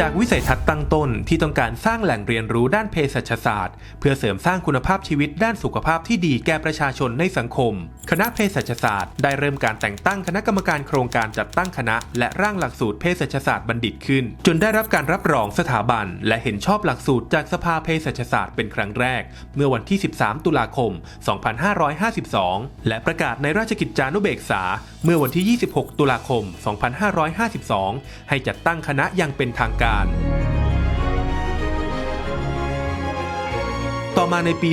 จากวิสัยทัศน์ตั้งต้นที่ต้องการสร้างแหล่งเรียนรู้ด้านเภสัชศาสตร์ เพื่อเสริมสร้างคุณภาพชีวิตด้านสุขภาพที่ดีแก่ประชาชนในสังคม คณะเภสัชศาสตร์ได้เริ่มการแต่งตั้งคณะกรรมการโครงการจัดตั้งคณะ และร่างหลักสูตรเภสัชศาสตร์บัณฑิตขึ้น จนได้รับการรับรองสถาบัน และเห็นชอบหลักสูตรจากสภาเภสัชศาสตร์เป็นครั้งแรก เมื่อวันที่ 13 ตุลาคม 2552 และประกาศในราชกิจจานุเบกษา เมื่อวันที่ 26 ตุลาคม 2552 ให้จัดตั้งคณะอย่างเป็นทางการต่อมาในปี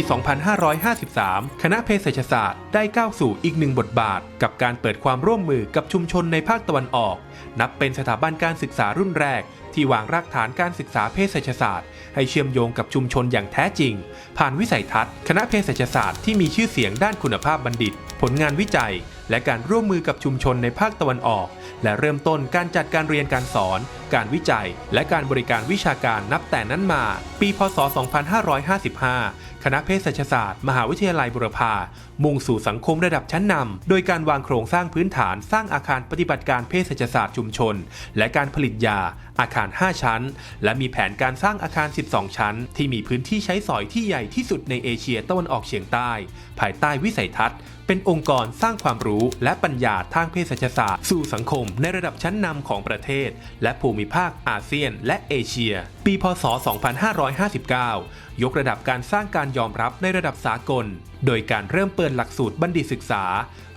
2553 คณะเภสัชศาสตร์ได้ก้าวสู่อีกหนึ่งบทบาท กับการเปิดความร่วมมือกับชุมชนในภาคตะวันออก นับเป็นสถาบันการศึกษารุ่นแรก ที่วางรากฐานการศึกษาเภสัชศาสตร์ ให้เชื่อมโยงกับชุมชนอย่างแท้จริง ผ่านวิสัยทัศน์ คณะเภสัชศาสตร์ที่มีชื่อเสียงด้านคุณภาพบัณฑิต ผลงานวิจัย และการร่วมมือกับชุมชนในภาคตะวันออก และเริ่มต้นการจัดการเรียนการสอน การวิจัย และการบริการวิชาการนับแต่นั้นมา ปี พศ 2555 คณะเภสัชศาสตร์ มหาวิทยาลัยบุรพามุ่งสู่สังคมระดับชั้นนำ โดยการวางโครงสร้างพื้นฐาน สร้างอาคารปฏิบัติการเภสัชศาสตร์ชุมชน และการผลิตยาอาคาร5 ชั้น และมีแผนการสร้างอาคาร 12 ชั้น ที่มีพื้นที่ใช้สอยที่ใหญ่ที่สุดในเอเชียตะวันออกเฉียงใต้ ภายใต้วิสัยทัศน์เป็นองค์กรสร้างความรู้และปัญญาทางเภสัชศาสตร์ สู่สังคมในระดับชั้นนำของประเทศ และภูมิภาคอาเซียน และเอเชีย ปีพศ 2559 ยกระดับการสร้างการยอมรับในระดับสากล โดยการเริ่มเปิดหลักสูตรบัณฑิตศึกษา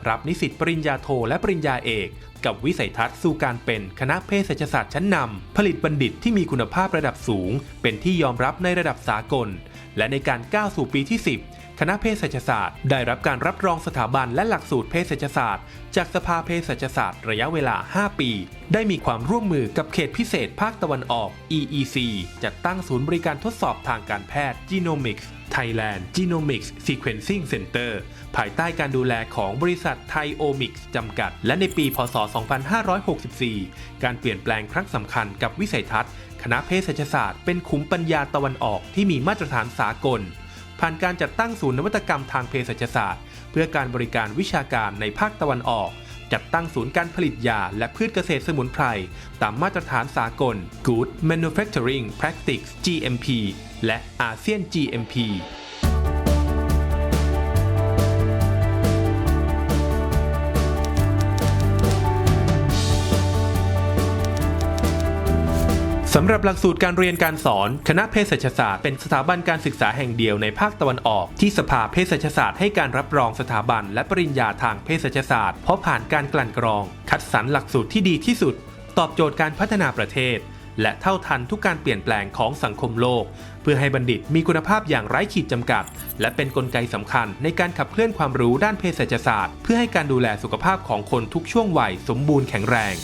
รับนิสิตปริญญาโทและปริญญาเอก กับวิสัยทัศน์สู่การเป็นคณะเภสัชศาสตร์ชั้นนำผลิตบัณฑิตที่มีคุณภาพระดับสูง เป็นที่ยอมรับในระดับสากล และในการก้าวสู่ปีที่ 10 คณะเภสัชศาสตร์ ได้รับการรับรองสถาบันและหลักสูตรเภสัชศาสตร์ จากสภาเภสัชศาสตร์ระยะเวลา 5 ปี ได้มีความร่วมมือกับเขตพิเศษภาคตะวันออก EEC จัดตั้งศูนย์บริการทดสอบทางการแพทย์ Genomics Thailand Genomics Sequencing Center ภายใต้การดูแลของบริษัทไทโอมิกส์จำกัด และในปี พศ 2564 การเปลี่ยนแปลงครั้งสำคัญกับวิสัยทัศน์ คณะเภสัชศาสตร์เป็นขุมปัญญาตะวันออกที่มีมาตรฐานสากล ผ่านการจัดตั้งศูนย์นวัตกรรมทางเภสัชศาสตร์ เพื่อการบริการวิชาการในภาคตะวันออก จัดตั้งศูนย์การผลิตยาและพืชเกษตรสมุนไพร ตามมาตรฐานสากล Good Manufacturing Practice GMP และอาเซียน GMP ำหรับหลักสูตรการเรียนการสอน คณะเภสัชศาสตร์เป็นสถาบันการศึกษาแห่งเดียวในภาคตะวันออก ที่สภาเภสัชศาสตร์ให้การรับรองสถาบัน และปริญญาทางเภสัชศาสตร์ เพราะผ่านการกลั่นกรอง คัดสรรหลักสูตรที่ดีที่สุด ตอบโจทย์การพัฒนาประเทศ และเท่าทันทุกการเปลี่ยนแปลงของสังคมโลก เพื่อให้บัณฑิตมีคุณภาพอย่างไร้ขีดจำกัด และเป็นนกลไกสำคัญในการขับเคลื่อนความรู้ด้านเภสัชศาสตร์ เพื่อให้การดูแลสุขภาพของคนทุกช่วงวัยสมบูรณ์แข็งแรง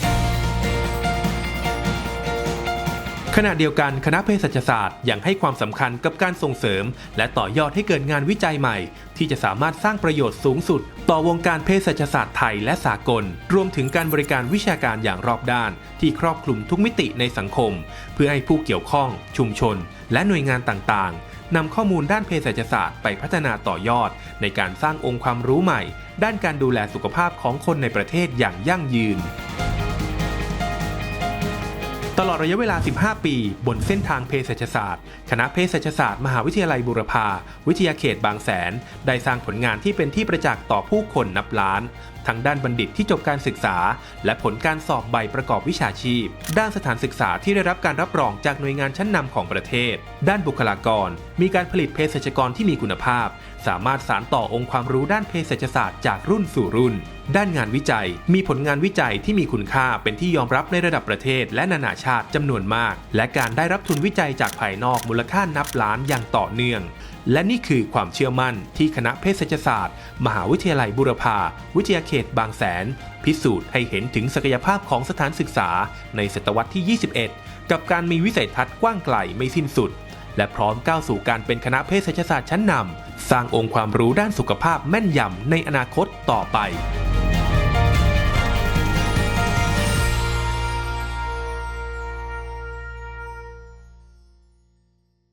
ขณะเดียวกันคณะเภสัชศาสตร์ยังให้ความสำคัญกับการส่งเสริม และต่อยอดให้เกิดงานวิจัยใหม่ ที่จะสามารถสร้างประโยชน์สูงสุด ต่อวงการเภสัชศาสตร์ไทยและสากล รวมถึงการบริการวิชาการอย่างรอบด้าน ที่ครอบคลุมทุกมิติในสังคม เพื่อให้ผู้เกี่ยวข้อง ชุมชน และหน่วยงานต่างๆนำข้อมูลด้านเภสัชศาสตร์ไปพัฒนาต่อยอด ในการสร้างองค์ความรู้ใหม่ ด้านการดูแลสุขภาพของคนในประเทศอย่างยั่งยืน ตลอดระยะเวลา 15 ปี บนเส้นทางเภสัชศาสตร์ คณะเภสัชศาสตร์มหาวิทยาลัยบูรพา วิทยาเขตบางแสน ได้สร้างผลงานที่เป็นที่ประจักษ์ต่อผู้คนนับล้าน ทั้งด้านบัณฑิตที่จบการศึกษา และผลการสอบใบประกอบวิชาชีพ ด้านสถานศึกษาที่ได้รับการรับรองจากหน่วยงานชั้นนำของประเทศ ด้านบุคลากร มีการผลิตเภสัชกรที่มีคุณภาพ สามารถสานต่อองค์ความรู้ด้านเภสัชศาสตร์จากรุ่นสู่รุ่น ด้านงานวิจัย มีผลงานวิจัยที่มีคุณค่าเป็นที่ยอมรับในระดับประเทศ และนานาชาติจำนวนมาก และการได้รับทุนวิจัยจากภายนอกมูลค่านับล้านอย่างต่อเนื่อง และนี่คือความเชื่อมั่นที่คณะเภสัชศาสตร์ มหาวิทยาลัยบุรพา วิทยาเขตบางแสน พิสูจน์ให้เห็นถึงศักยภาพของสถานศึกษาในศตวรรษที่ 21 กับการมีวิสัยทัศน์กว้างไกลไม่สิ้นสุด และพร้อมก้าวสู่การเป็นคณะเภสัชศาสตร์ชั้นนำสร้างองค์ความรู้ด้านสุขภาพแม่นยำในอนาคตต่อไป